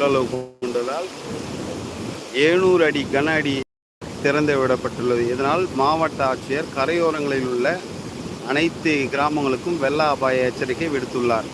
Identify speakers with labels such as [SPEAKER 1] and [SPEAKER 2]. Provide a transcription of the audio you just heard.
[SPEAKER 1] கொள்ளளவு கொண்டதால் ஏழூறு அடி கன அடி திறந்து விடப்பட்டுள்ளது. இதனால் மாவட்ட ஆட்சியர் கரையோரங்களில் உள்ள அனைத்து கிராமங்களுக்கும் வெள்ள அபாய எச்சரிக்கை விடுத்துள்ளார்.